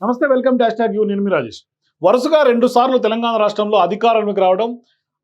నమస్తే welcome dash hash you. నేను మీ రాజేష్. వరుసగా రెండు సార్లు తెలంగాణ రాష్ట్రంలో అధికారంలోకి రావడం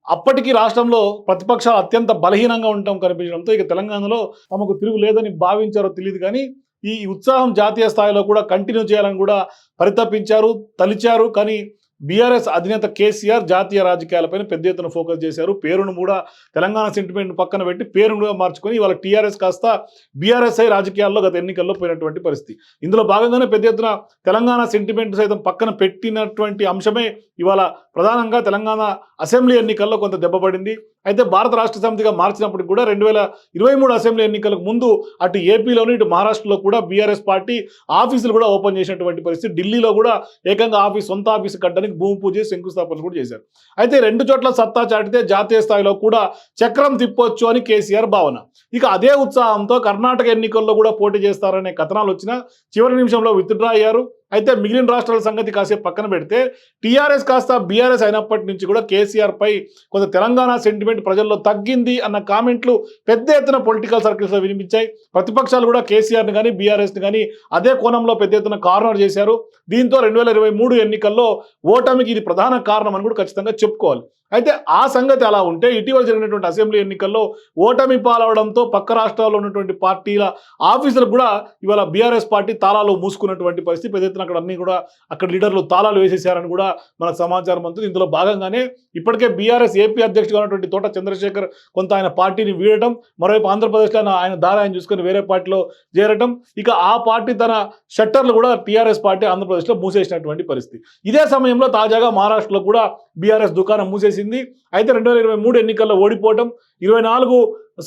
అప్పటికి రాష్ట్రంలో ప్రతిపక్షాలు అత్యంత బలహీనంగా ఉండటం కనిపించడంతో ఇక తెలంగాణలో తమకు తిరుగు లేదని భావించారో తెలియదు కానీ ఈ ఉత్సాహం జాతీయ స్థాయిలో కూడా కంటిన్యూ చేయాలని కూడా పరితపించారు తలిచారు. కానీ బీఆర్ఎస్ అధినేత కేసీఆర్ జాతీయ రాజకీయాలపైన పెద్ద ఎత్తున ఫోకస్ చేశారు. పేరును కూడా తెలంగాణ సెంటిమెంట్ పక్కన పెట్టి పేరును కూడా మార్చుకొని ఇవాళ టీఆర్ఎస్ కాస్త బీఆర్ఎస్ఐ రాజకీయాల్లో గత ఎన్నికల్లో పోయినటువంటి పరిస్థితి. ఇందులో భాగంగానే పెద్ద ఎత్తున తెలంగాణ సెంటిమెంట్ సైతం పక్కన పెట్టినటువంటి అంశమే ఇవాళ ప్రధానంగా తెలంగాణ అసెంబ్లీ ఎన్నికల్లో కొంత దెబ్బపడింది అయితే భారత రాష్ట్ర సమితిగా మార్చినప్పటికి కూడా రెండు వేల ఇరవై మూడు అసెంబ్లీ ఎన్నికలకు ముందు అటు ఏపీలోను ఇటు మహారాష్ట్రలో కూడా బీఆర్ఎస్ పార్టీ ఆఫీసులు కూడా ఓపెన్ చేసినటువంటి పరిస్థితి. ఢిల్లీలో కూడా ఏకంగా ఆఫీస్ సొంత ఆఫీసు కట్టడానికి భూమి పూజ శంకుస్థాపన కూడా చేశారు. అయితే రెండు చోట్ల సత్తా చాటితే జాతీయ స్థాయిలో కూడా చక్రం తిప్పొచ్చు అని కేసీఆర్ భావన. ఇక అదే ఉత్సాహంతో కర్ణాటక ఎన్నికల్లో కూడా పోటీ చేస్తారనే కథనాలు వచ్చినా చివరి నిమిషంలో విత్డ్రా అయ్యారు. అయితే మిగిలిన రాష్ట్రాల సంగతి కాసేపు పక్కన పెడితే టీఆర్ఎస్ కాస్త బీఆర్ఎస్ అయినప్పటి నుంచి కూడా కేసీఆర్ పై కొంత తెలంగాణ సెంటిమెంట్ ప్రజల్లో తగ్గింది అన్న కామెంట్లు పెద్ద ఎత్తున పొలిటికల్ సర్కిల్స్లో వినిపించాయి. ప్రతిపక్షాలు కూడా కేసీఆర్ని కానీ బీఆర్ఎస్ని కానీ అదే కోణంలో పెద్ద ఎత్తున కార్నర్ చేశారు. దీంతో రెండు వేల ఇరవై మూడు ఎన్నికల్లో ఓటమికి ఇది ప్రధాన కారణం అని కూడా ఖచ్చితంగా చెప్పుకోవాలి. అయితే ఆ సంగతి అలా ఉంటే ఇటీవల జరిగినటువంటి అసెంబ్లీ ఎన్నికల్లో ఓటమి పాలవడంతో పక్క రాష్ట్రాల్లో ఉన్నటువంటి పార్టీల ఆఫీసులు కూడా ఇవాళ బీఆర్ఎస్ పార్టీ తాళాలు మూసుకున్నటువంటి పరిస్థితి. పెద్ద ఎత్తున అక్కడ అన్ని కూడా అక్కడ లీడర్లు తాళాలు వేసేసారని కూడా మనకు సమాచారం అందుతుంది. ఇందులో భాగంగానే ఇప్పటికే బీఆర్ఎస్ ఏపీ అధ్యక్షుడు ఉన్నటువంటి తోట చంద్రశేఖర్ కొంత ఆయన పార్టీని వీడటం మరోవైపు ఆంధ్రప్రదేశ్లో ఆయన- దారి ఆయన చూసుకొని వేరే పార్టీలో చేరటం ఇక ఆ పార్టీ తన షట్టర్లు కూడా టీఆర్ఎస్ పార్టీ ఆంధ్రప్రదేశ్లో మూసేసినటువంటి పరిస్థితి. ఇదే సమయంలో తాజాగా మహారాష్ట్రలో కూడా బీఆర్ఎస్ దుకాణం చేసింది. అయితే రెండు వేల ఇరవై మూడు ఎన్నికల్లో ఓడిపోవటం ఇరవై నాలుగు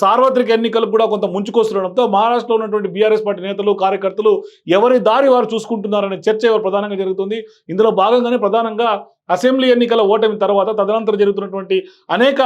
సార్వత్రిక ఎన్నికలు కూడా కొంత ముంచుకొస్తుండడంతో మహారాష్ట్రలో ఉన్నటువంటి బీఆర్ఎస్ పార్టీ నేతలు కార్యకర్తలు ఎవరి దారి వారు చూసుకుంటున్నారనే చర్చ ప్రధానంగా జరుగుతుంది. ఇందులో భాగంగానే ప్రధానంగా అసెంబ్లీ ఎన్నికల ఓటమి తర్వాత తదనంతరం జరుగుతున్నటువంటి అనేక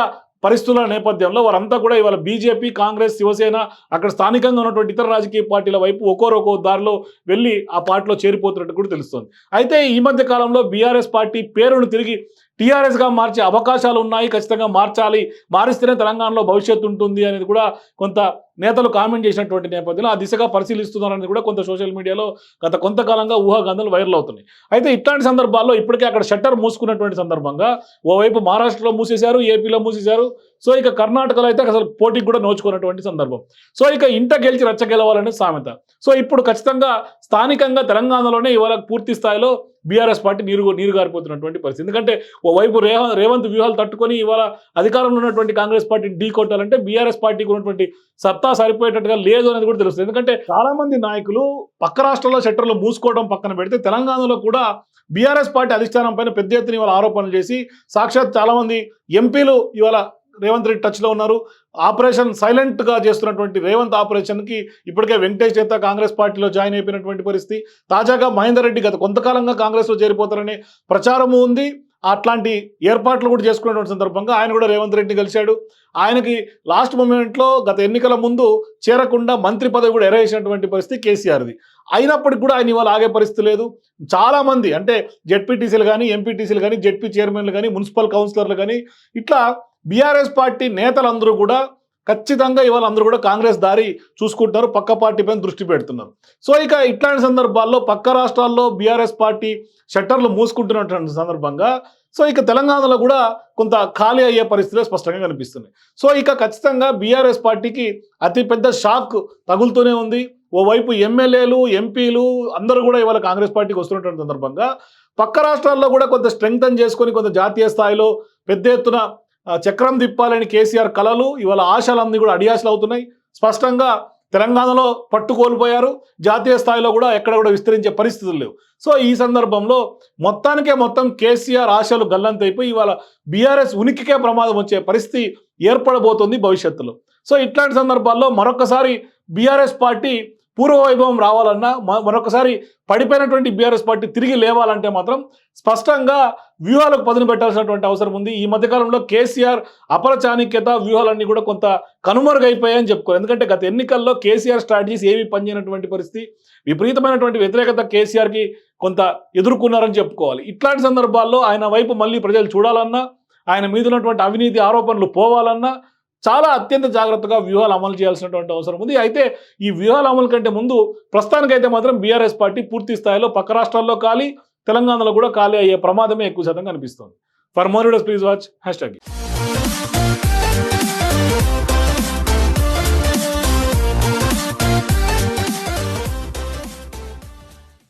పరిస్థితుల నేపథ్యంలో వారంతా కూడా ఇవాళ బీజేపీ కాంగ్రెస్ శివసేన అక్కడ స్థానికంగా ఉన్నటువంటి ఇతర రాజకీయ పార్టీల వైపు ఒక్కోరొక్కో దారిలో వెళ్ళి ఆ పార్టీలో చేరిపోతున్నట్టు కూడా తెలుస్తుంది. అయితే ఈ మధ్య కాలంలో బీఆర్ఎస్ పార్టీ పేరును తిరిగి టీఆర్ఎస్గా మార్చే అవకాశాలు ఉన్నాయి ఖచ్చితంగా మార్చాలి. మారిస్తేనే తెలంగాణలో భవిష్యత్తు ఉంటుంది అనేది కూడా కొంత నేతలు కామెంట్ చేసినటువంటి నేపథ్యంలో ఆ దిశగా పరిశీలిస్తున్నారనేది కూడా కొంత సోషల్ మీడియాలో గత కొంతకాలంగా ఊహాగాంధాలు వైరల్ అవుతున్నాయి. అయితే ఇట్లాంటి సందర్భాల్లో ఇప్పటికే అక్కడ షట్టర్ మూసుకున్నటువంటి సందర్భంగా ఓవైపు మహారాష్ట్రలో మూసేశారు ఏపీలో మూసేశారు సో ఇక కర్ణాటకలో అయితే అసలు పోటీకి కూడా నోచుకున్నటువంటి సందర్భం. సో ఇక ఇంట గెలిచి రచ్చ గెలవాలనే సామెత. సో ఇప్పుడు ఖచ్చితంగా స్థానికంగా తెలంగాణలోనే ఇవాళ పూర్తి స్థాయిలో బీఆర్ఎస్ పార్టీ నీరు నీరు గారిపోతున్నటువంటి పరిస్థితి. ఎందుకంటే ఓవైపు రేవ రేవంత్ వ్యూహాలు తట్టుకొని ఇవాళ అధికారంలో ఉన్నటువంటి కాంగ్రెస్ పార్టీని ఢీ కొట్టాలంటే బీఆర్ఎస్ పార్టీకి ఉన్నటువంటి సత్తా సరిపోయేటట్టుగా లేదు అనేది కూడా తెలుస్తుంది. ఎందుకంటే చాలామంది నాయకులు పక్క రాష్ట్రాల్లో షట్టర్లు మూసుకోవడం పక్కన పెడితే తెలంగాణలో కూడా బీఆర్ఎస్ పార్టీ అధిష్టానం పైన పెద్ద ఎత్తున ఇవాళ ఆరోపణలు చేసి సాక్షాత్ చాలామంది ఎంపీలు ఇవాళ రేవంత్ రెడ్డి టచ్లో ఉన్నారు. ఆపరేషన్ సైలెంట్గా చేస్తున్నటువంటి రేవంత్ ఆపరేషన్కి ఇప్పటికే వెంకటేష్ చేత కాంగ్రెస్ పార్టీలో జాయిన్ అయిపోయినటువంటి పరిస్థితి. తాజాగా మహేందర్ రెడ్డి గత కొంతకాలంగా కాంగ్రెస్లో చేరిపోతారనే ప్రచారము ఉంది. అట్లాంటి ఏర్పాట్లు కూడా చేసుకునేటువంటి సందర్భంగా ఆయన కూడా రేవంత్ రెడ్డి కలిశాడు. ఆయనకి లాస్ట్ మూమెంట్లో గత ఎన్నికల ముందు చేరకుండా మంత్రి పదవి కూడా ఎరేసినటువంటి పరిస్థితి కేసీఆర్ది. అయినప్పటికీ కూడా ఆయన ఇవాళ ఆగే పరిస్థితి లేదు. చాలామంది అంటే జెడ్పీటీసీలు కానీ ఎంపీటీసీలు కానీ జెడ్పీ చైర్మన్లు కానీ మున్సిపల్ కౌన్సిలర్లు కానీ ఇట్లా బీఆర్ఎస్ పార్టీ నేతలందరూ కూడా ఖచ్చితంగా ఇవాళ అందరూ కూడా కాంగ్రెస్ దారి చూసుకుంటున్నారు పక్క పార్టీ పైన దృష్టి పెడుతున్నారు. సో ఇక ఇట్లాంటి సందర్భాల్లో పక్క రాష్ట్రాల్లో బీఆర్ఎస్ పార్టీ షట్టర్లు మూసుకుంటున్నటువంటి సందర్భంగా సో ఇక తెలంగాణలో కూడా కొంత ఖాళీ అయ్యే పరిస్థితులు స్పష్టంగా కనిపిస్తున్నాయి. సో ఇక ఖచ్చితంగా బీఆర్ఎస్ పార్టీకి అతిపెద్ద షాక్ తగులుతూనే ఉంది. ఓవైపు ఎమ్మెల్యేలు ఎంపీలు అందరూ కూడా ఇవాళ కాంగ్రెస్ పార్టీకి వస్తున్నటువంటి సందర్భంగా పక్క రాష్ట్రాల్లో కూడా కొంత స్ట్రెంగ్తన్ చేసుకొని కొంత జాతీయ స్థాయిలో పెద్ద ఎత్తున చక్రం తిప్పాలని కేసీఆర్ కళలు ఇవాళ ఆశలన్నీ కూడా అడియాసలు అవుతున్నాయి. స్పష్టంగా తెలంగాణలో పట్టుకోల్పోయారు జాతీయ స్థాయిలో కూడా ఎక్కడ కూడా విస్తరించే పరిస్థితులు లేవు. సో ఈ సందర్భంలో మొత్తానికే మొత్తం కేసీఆర్ ఆశలు గల్లంతైపోయి ఇవాళ బీఆర్ఎస్ ఉనికికే ప్రమాదం వచ్చే పరిస్థితి ఏర్పడబోతుంది భవిష్యత్తులో. సో ఇట్లాంటి సందర్భాల్లో మరొకసారి బీఆర్ఎస్ పార్టీ పూర్వవైభవం రావాలన్నా మరొకసారి పడిపోయినటువంటి బీఆర్ఎస్ పార్టీ తిరిగి లేవాలంటే మాత్రం స్పష్టంగా వ్యూహాలకు పదును పెట్టాల్సినటువంటి అవసరం ఉంది. ఈ మధ్యకాలంలో కేసీఆర్ అపరచాణిక్యత వ్యూహాలన్నీ కూడా కొంత కనుమరుగైపోయాయని చెప్పుకోవాలి. ఎందుకంటే గత ఎన్నికల్లో కేసీఆర్ స్ట్రాటజీస్ ఏవి పనిచేయనటువంటి పరిస్థితి విపరీతమైనటువంటి వ్యతిరేకత కేసీఆర్కి కొంత ఎదుర్కొన్నారని చెప్పుకోవాలి. ఇట్లాంటి సందర్భాల్లో ఆయన వైపు మళ్ళీ ప్రజలు చూడాలన్నా ఆయన మీద ఉన్నటువంటి అవినీతి ఆరోపణలు పోవాలన్నా చాలా అత్యంత జాగ్రత్తగా వ్యూహాలు అమలు చేయాల్సినటువంటి అవసరం ఉంది. అయితే ఈ వ్యూహాల అమలు కంటే ముందు ప్రస్తుతానికైతే మాత్రం బీఆర్ఎస్ పార్టీ పూర్తి స్థాయిలో పక్క రాష్ట్రాల్లో ఖాళీ తెలంగాణలో కూడా ఖాళీ అయ్యే ప్రమాదమే ఎక్కువ శాతం కనిపిస్తుంది. For more please watch hashtag